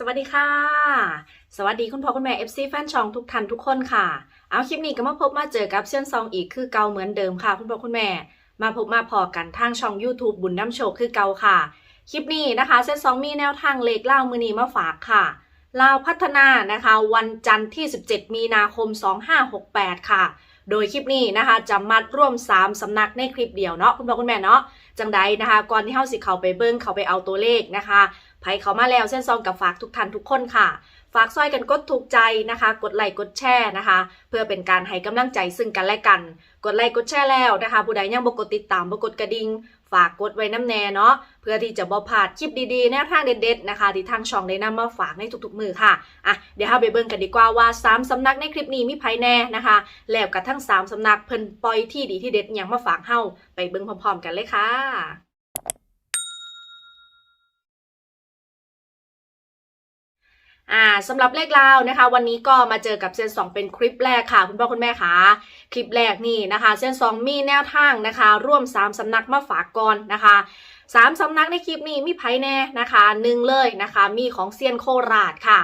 สวัสดีค่ะ สวัสดีคุณพ่อคุณแม่ FC แฟนช่องทุกท่านทุกคนค่ะ เอาคลิปนี้ก็มาพบมาเจอกับเซียนซองอีกคือเก่าเหมือนเดิมค่ะ คุณพ่อคุณแม่ มาพบมาพอกันทางช่อง YouTube บุญน้ำโชคคือเก่าค่ะ คลิปนี้นะคะเซียนซองมีแนวทางเลขเล่ามือนีมาฝากค่ะลาวพัฒนานะคะ วันจันทร์ที่ 17 มีนาคม 2568 ค่ะ โดยคลิปนี้นะคะจะมัดร่วม 3 สำนักในคลิปเดียวเนาะคุณพ่อคุณแม่เนาะจังใดนะคะ ก่อนที่เฮาสิเข้าไปเบิ้งเขาไปเอาตัวเลขนะคะไผเขามาแล้วเส้นซองกับฝากทุกท่านทุกคนค่ะ ฝากซอยกันกดถูกใจนะคะ กดไลค์กดแชร์นะคะ เพื่อเป็นการให้กำลังใจซึ่งกันและกัน กดไลค์กดแชร์แล้วนะคะ ผู้ใดยังบ่กดติดตามบ่กดกระดิ่งฝากกดไว้น้ำแน่เนาะเพื่อที่จะบ่พลาดคลิปดีๆแนวทางเด็ดๆนะคะที่ทางช่องได้นำมาฝากในทุกๆมือค่ะอะเดี๋ยวเราไปเบิ่งกันดีกว่าว่าสามสำนักในคลิปนี้มีไผแน่นะคะ แล้วกับทั้งสามสำนักเพิ่นปล่อยที่ดีที่เด็ดอหย่างมาฝากเฮาไปเบิ่งพร้อมๆกันเลยค่ะ อ่าสำหรับเลขลาวนะคะ วันนี้ก็มาเจอกับเซนสองเป็นคลิปแรกค่ะ คุณพ่อคุณแม่คะคลิปแรกนี่นะคะเซนสองมีแนวทางนะคะ ร่วม 3สำนักมาฝากก่อนนะคะ สามสำนักในคลิปนี้มีไผแน่นะคะหนึ่งเลยนะคะ มีของเซียนโคราชค่ะ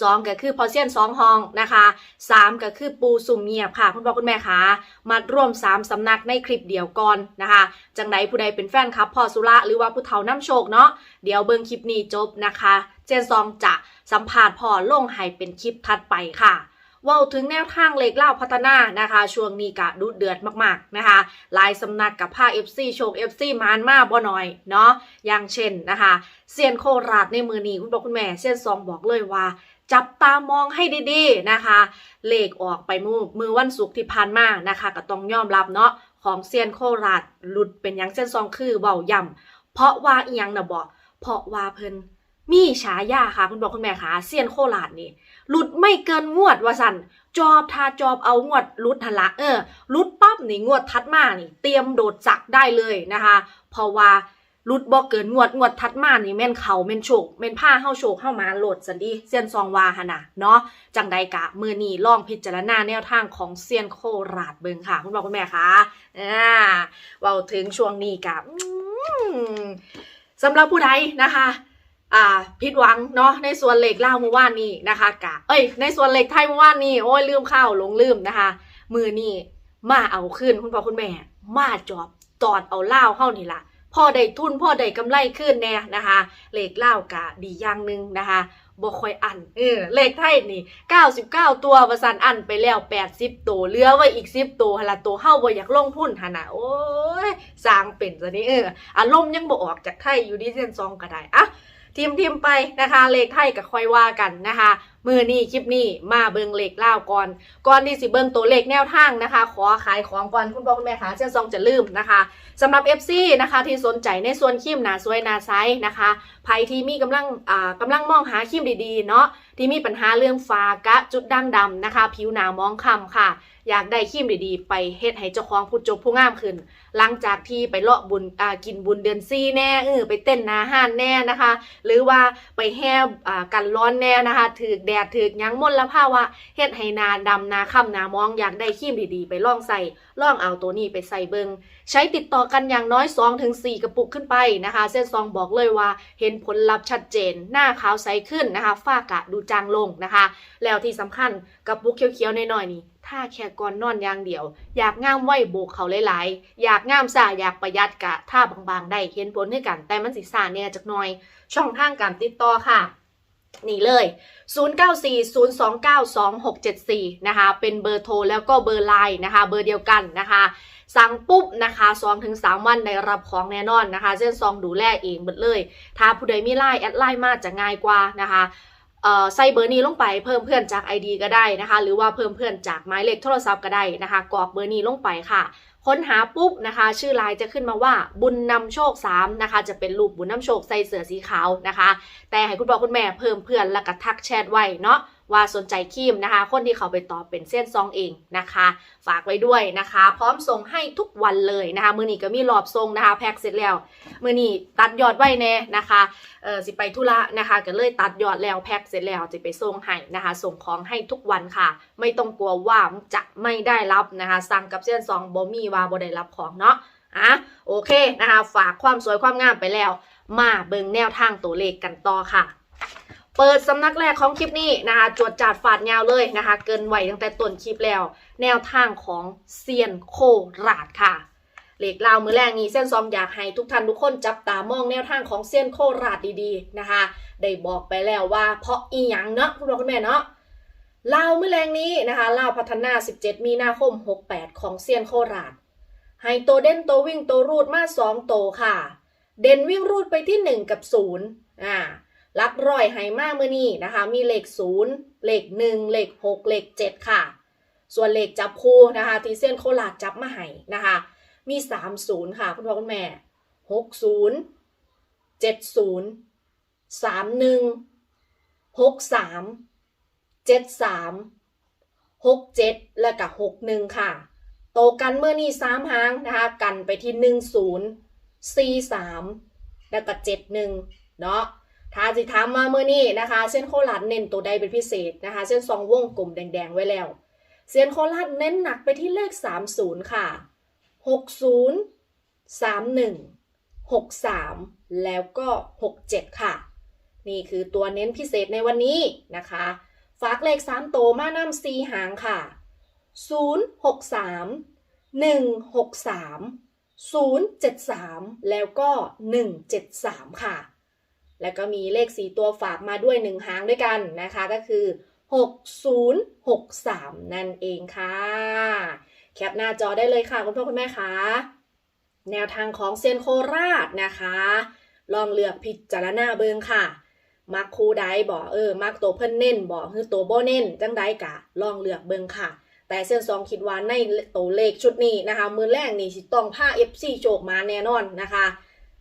สองก็คือพอเซียนสองห้องนะคะสามก็คือปูสุ่มเงียบค่ะคุณพ่อคุณแม่คะมาร่วม3สำนักในคลิปเดียวก่อนนะคะ จังใดผู้ใดเป็นแฟนครับพอสุระหรือว่าผู้เฒ่าน้ำโชคเนาะเดี๋ยวเบิ่งคลิปนี้จบนะคะ เจนซองจะสัมภาษณ์พอลงให้เป็นคลิปถัดไปค่ะ ว่าถึงแนวทางเลขเล่าพัฒนานะคะ ช่วงนี้กะดุเดือดมากๆนะคะลายสำนักกับผ้า FC โชค FC มานมาบ่หน่อยเนาะอย่างเช่นนะคะเซียนโคราชในมือนี้คุณพ่อคุณแม่เซียนซองบอกเลยว่าจับตามองให้ดีๆนะคะ เลขออกไปมือมือวันศุกร์ที่ผ่านมานะคะ ก็ต้องยอมรับเนาะของเซียนโคราชหลุดเป็นยังเส้นซองคือเบาย่ำเพราะว่าอียังนะบอกเพราะว่าเพิ่น มีฉายาค่ะ คุณบอกคุณแม่ค่ะเซียนโคราชนี่หลุดไม่เกินงวดว่าสันจอบทาจอบเอางวดลุดหันละเออลุดปั๊บนี่งวดทัดมานี่ เตรียมโดดจักได้เลยนะคะเพราะว่าลุดบ่เกินงวดงวดทัดมานี่แม่นเขาแม่นโชคแม่นผ้าเฮาโชคเฮามาโหลดสันดีเซียนซองวาหนนะเนาะจังใดกะมือนี้ลองพิจารณาแนวทางของเซียนโคราชเบิงค่ะ คุณพ่อคุณแม่คะอ่าเว่าถึงช่วงนี้กะอืมสำหรับผู้ใดนะคะ อ่าผิดหวังเนาะในส่วนเหล็กเล่าเมื่อวานนี้นะคะกะเอ้ยในส่วนเหล็กไทยเมื่อวานนี้โอ้ยลืมข้าวลงลืมนะคะ มือนี่มาเอาขึ้นคุณพ่อคุณแม่ มาจอบตอดเอาเล่าเข้านี่ละพ่อได้ทุนพ่อได้กำไรขึ้นแน่นะคะ เหล็กเล่ากะดีอย่างหนึ่งนะคะบ่ค่อยอันเออเลขไทยนี่ 99 ตัวประสันอันไปแล้ว 80 ตัวเหลือไว้อีก 10 ตัวหละตัวเฮาบ่อยากลงทุนหันะโอ้ยสร้างเป็นซะนี่เอออารมณ์ยังบ่ออกจากไทยอยู่ดีเส้นซองก็ได้อะ ทีมทีมไปนะคะ เลขไทยก็ค่อยว่ากันนะคะ มือนี้คลิปนี้มาเบิงเลขเล่าก่อน ก่อนที่สิเบิงตัวเลขแนวทางนะคะ ขอขายของก่อนคุณพ่อคุณแม่คะเส้นซองจะลืมนะคะสำหรับ FC นะคะที่สนใจในส่วนครีมหนาสวยหนาไซนะคะใครที่มีกำลังอ่ากำลังมองหาครีมดีๆเนาะที่มีปัญหาเรื่องฟากะจุดด่างดำนะคะ ผิวหนามองคล้ำค่ะ อยากได้ครีมดีๆ ไปเฮ็ดให้เจ้าของผู้จบผู้งามขึ้น หลังจากที่ไปเลาะบุญอ่ากินบุญเดือนซี่แน่เออไปเต้นนาห้านแน่นะคะ หรือว่าไปแห่อ่ากันร้อนแน่นะคะถือแดดถือยังมลภาวะเฮ็ดให้นาดำนาค่ำนามอง อยากได้ครีมดีๆ ไปลองใส่ลองเอาตัวนี้ไปใส่เบิงใช้ติดต่อกันอย่างน้อย 2-4 กระปุกขึ้นไปนะคะ เส้นซองบอกเลยว่าเห็นผลลัพธ์ชัดเจน หน้าขาวใสขึ้นนะคะฝ้ากระดูจางลงนะคะ แล้วที่สำคัญกระปุกเขียวๆน้อยๆนี่ ถ้าแค่ก่อนนอนอย่างเดียว อยากงามไหวโบกเขาหลายๆ อยากงามซ่าอยากประหยัดกะถ้าบางๆ ได้เห็นผลให้กัน แต่มันสิซ่าแน่จักหน่อย ช่องทางการติดต่อค่ะ นี่เลย 0940292674 นะคะ เป็นเบอร์โทรแล้วก็เบอร์ไลน์นะคะ เบอร์เดียวกันนะคะสั่งปุ๊บนะคะ2-3วันได้รับของแน่นอนนะคะ เส้นซองดูแลเองหมดเลย ถ้าผู้ใดมีไลน์แอดไลน์มาจะง่ายกว่านะคะ ใส่เบอร์นี้ลงไปเพิ่มเพื่อนจาก ID ก็ได้นะคะ หรือว่าเพิ่มเพื่อนจากหมายเลขโทรศัพท์ก็ได้นะคะกรอกเบอร์นี้ลงไปค่ะค้นหาปุ๊บนะคะ ชื่อไลน์จะขึ้นมาว่าบุญนำโชค3นะคะ จะเป็นรูปบุญนำโชคใส่เสื้อสีขาวนะคะ แต่ให้คุณพ่อคุณแม่เพิ่มเพื่อนแล้วก็ทักแชทไว้เนาะว่าสนใจครีมนะคะ คนที่เขาไปตอบเป็นเส้นซองเองนะคะ ฝากไว้ด้วยนะคะ พร้อมส่งให้ทุกวันเลยนะคะ มือนี้ก็มีรอบส่งนะคะ แพ็กเสร็จแล้ว มือนี้ตัดยอดไว้แน่นะคะเออสิไปธุระนะคะ ก็เลยตัดยอดแล้วแพ็กเสร็จแล้วจะไปส่งให้นะคะ ส่งของให้ทุกวันค่ะ ไม่ต้องกลัวว่าจะไม่ได้รับนะคะ สั่งกับเส้นซองบ่มีว่าบ่ได้รับของเนาะอะโอเคนะคะ ฝากความสวยความงามไปแล้ว มาเบิ่งแนวทางตัวเลขกันต่อค่ะ เปิดสำนักแรกของคลิปนี้นะคะจวดจาดฝาดยาวเลยนะคะ เกินไหวตั้งแต่ต้นคลิปแล้ว แนวทางของเซียนโคราชค่ะเหล็กลาวมือแรกนี้เส้นซองอยากให้ทุกท่านทุกคนจับตามองแนวทางของเซียนโคราชดีๆนะคะ ได้บอกไปแล้วว่าเพราะอีหยังเนาะคุณพ่อคุณแม่เนาะ ลาวมือแรงนี้นะคะลาวพัฒนา 17 มีนาคม 68 ของเซียนโคราชให้โตเด่นโตวิ่งโตรูดมาสองโตค่ะ เด่นวิ่งรูดไปที่ 1 กับ 0อ่าลักร้อยให้มาเมื่อนี้นะคะ มีเลข 0 เลข 1 เลข 6 เลข 7 ค่ะ ส่วนเลขจับคู่นะคะ ที่เส้นโคราชจับมาให้นะคะ มี 30 ค่ะ คุณพ่อคุณแม่ 60 70 31 63 73 67และกับ61ค่ะ โตกันเมื่อนี้สามหางนะคะกันไปที่หนึ่งศูนย์สี่สามแล้วก็เจ็ดหนึ่งเนาะถ้าสิถามมาเมื่อนี้นะคะ เส้นโคราชเน้นตัวใดเป็นพิเศษนะคะ เส้นซองวงกลมแดงๆไว้แล้ว เส้นโคราชเน้นหนักไปที่เลขสามศูนย์ค่ะหกศูนย์สามหนึ่งหกสามแล้วก็หกเจ็ดค่ะ นี่คือตัวเน้นพิเศษในวันนี้นะคะ ฝากเลขสามโตมานำซีหางค่ะ063 163 073แล้วก็173ค่ะ แล้วก็มีเลข4ตัวฝากมาด้วย1หางด้วยกันนะคะก็คือ 6063 นั่นเองค่ะ แคปหน้าจอได้เลยค่ะ คุณพ่อคุณแม่คะแนวทางของเซียนโคราชนะคะ ลองเลือกพิจารณาเบิงค่ะ มักครูใดบอกเออ มักตัวเพิ่นเน้นบอกคือตัวบ่เน้นจังใดกะลองเลือกเบิงค่ะ แต่เส้นสองคิดว่าในตัวเลขชุดนี้นะคะ มือแรกนี่สิต้องผ้า FC โจกมาแน่นอนนะคะ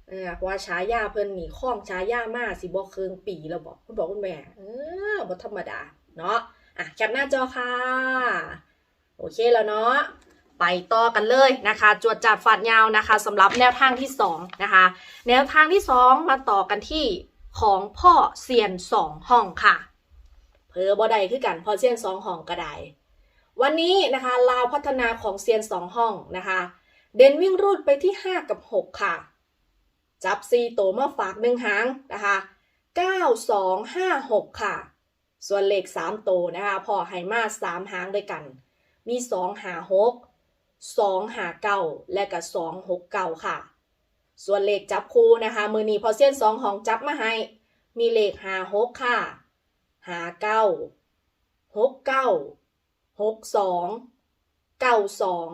เออว่าฉายาเพิ่นนี่คล้องฉายามาสิบ่เคืองปีแล้วบอกคุณบอกคุณแม่เออบ่ธรรมดาเนาะอะแคปหน้าจอค่ะ โอเคแล้วเนาะไปต่อกันเลยนะคะ จวดจัดฝัดยาวนะคะสำหรับแนวทางที่สองนะคะ แนวทางที่สองมาต่อกันที่ ของพ่อเซียนสองห้องค่ะ เพอบ่ได้คือกันพ่อเซียนสองห้องก็ได้วันนี้นะคะลาวพัฒนาของเซียนสองห้องนะคะ เดนวิ่งรูดไปที่ 5 กับ 6 ค่ะ จับซีโตมาฝากหนึ่งหางนะคะ9 2 5 6 ค่ะ ส่วนเลข3โตนะคะพอไฮมา3หางด้วยกัน มี 2 หา 6 2 หา 9 และก็2 6 9 ค่ะ ส่วนเลขจับคู่นะคะมือนี้พอเซียนสองหองจับมาให้ มีเลขหา6ค่ะหา9 6 9หกเก้าหกสองเก้าสอง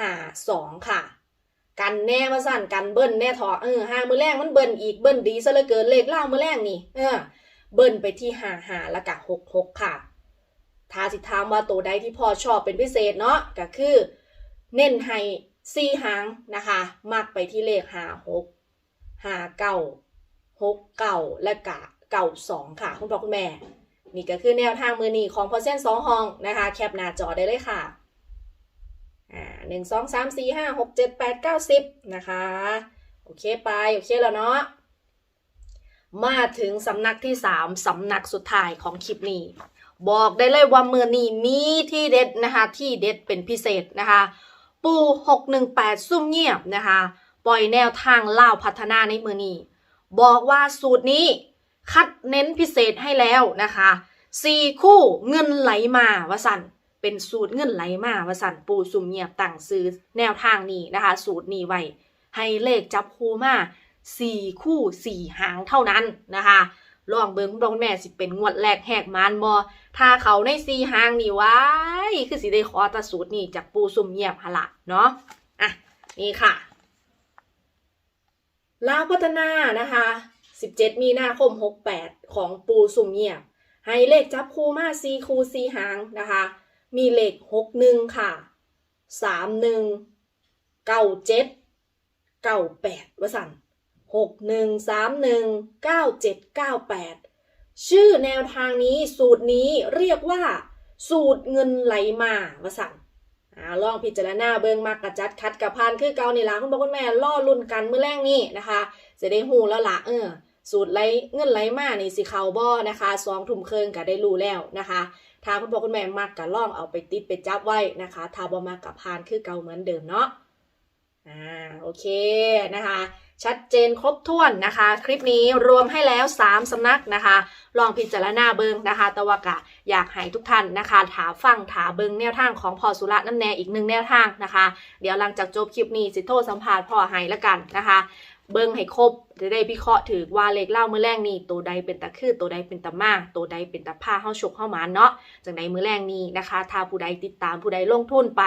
หาสองค่ะ กันแน่มาสั่นกันเบิ้ลแน่ถอเออห้ามือแรกมันเบิ้ลอีกเบิ้ลดีซะเหลือเกินเลขเล่ามือแรกนี่เออเบิ้ลไปที่หาหาแล้วกะหกหกค่ะถ้าสิถามว่าตัวใดที่พ่อชอบเป็นพิเศษเนาะก็คือ เน้นให้ สี่หางนะคะ มักไปที่เลขหาหกหาเก้าหกเก้าและกะเก้าสองค่ะ คุณพ่อคุณแม่ นี่ก็คือแนวทางมือหนีของพอเส้นสองห้องนะคะ แคปหน้าจอได้เลยค่ะอ่าหนึ่งสองสามสี่ห้าหกเจ็ดแปดเก้าสิบนะคะ โอเคไป โอเคแล้วเนาะมาถึงสำนักที่สามสำนักสุดท้ายของคลิปนี้ บอกได้เลยว่ามือนี้มีที่เด็ดนะคะ ที่เด็ดเป็นพิเศษนะคะ ปูหกหนึ่งแปดซุ่มเงียบนะคะ ปล่อยแนวทางเล่าพัฒนาในมือนี้ บอกว่าสูตรนี้คัดเน้นพิเศษให้แล้วนะคะสี่คู่เงินไหลมาวสันเป็นสูตรเงินไหลมาวสันปูสุ่มเงียบตั้งซื้อแนวทางนี้นะคะ สูตรนี้ไว้ให้เลขจับคู่มาสี่คู่สี่หางเท่านั้นนะคะ ลองเบิ้งคุณพ่อคุณแม่สิเป็นงวดแรกแหกมานบอถ้าเขาในสี่หางนี่ไว้คือสิได้ขอตาสูตรนี้จากปูสุ่มเงียบหละเนาะอะนี่ค่ะลาวพัฒนานะคะ 17 มีนาคม 68 ของปูสุ่มเงียบ ให้เลขจับคู่มาซีคูซีหางนะคะ มีเลข 61 ค่ะ 31 97 98วสัน 61 31 97 98 ชื่อแนวทางนี้สูตรนี้เรียกว่า สูตรเงินไหลมาวสันอ่าลองพิจารณาเบิงมากกระจัดคัดกับพานคือเกานี่ล่ะคุณพ่อคุณแม่ล่อลุ่นกันมื้อแรกนี่นะคะจะได้หูแล้วล่ะเออสูตรไหลเงินไหลมานี่สิเขาบ่นะคะสองทุ่มครึ่งก็ได้รู้แล้วนะคะถ้าคุณพ่อคุณแม่มักก็ลองเอาไปติดไปจับไว้นะคะถ้าบ่มักกับพานคือเก่าเหมือนเดิมเนาะ อ่าโอเคนะคะ ชัดเจนครบถ้วนนะคะ คลิปนี้รวมให้แล้ว 3 สำนักนะคะ ลองพิจารณาเบิงนะคะแตะวากะอยากให้ทุกท่านนะคะ ถาฟังถาเบิงแนวทางของพอสุระน้ำแน่อีกหนึ่งแนวทางนะคะ เดี๋ยวหลังจากจบคลิปนี้สิโทษสัมภาษณ์พ่อให้ละกันนะคะ เบิ้งให้ครบ จะได้พิเคราะห์ถือว่าเลขเล่ามือแรงนี่ตัวใดเป็นตะคือตัวใดเป็นตะมาตัวใดเป็นตะผ้าเข้าฉกเข้าหมาเนาะจากในมือแรงนี้นะคะ ถ้าผู้ใดติดตามผู้ใดลงทุนไป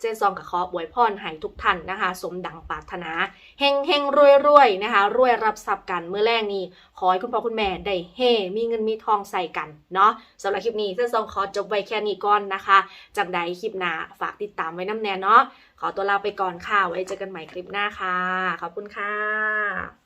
เจนซองกับขอบวยพรให้ทุกท่านนะคะ สมดังปรารถนาเฮงเฮงรวยรวยนะคะรวยรับทรัพย์กันมือแรงนี้ขอให้คุณพ่อคุณแม่ได้เฮมีเงินมีทองใส่กันเนาะสำหรับคลิปนี้เจนซองขอจบไว้แค่นี้ก่อนนะคะจากใดคลิปหน้าฝากติดตามไว้น้ำแน่เนาะ ขอตัวลาไปก่อนค่ะ ไว้เจอกันใหม่คลิปหน้าค่ะ ขอบคุณค่ะ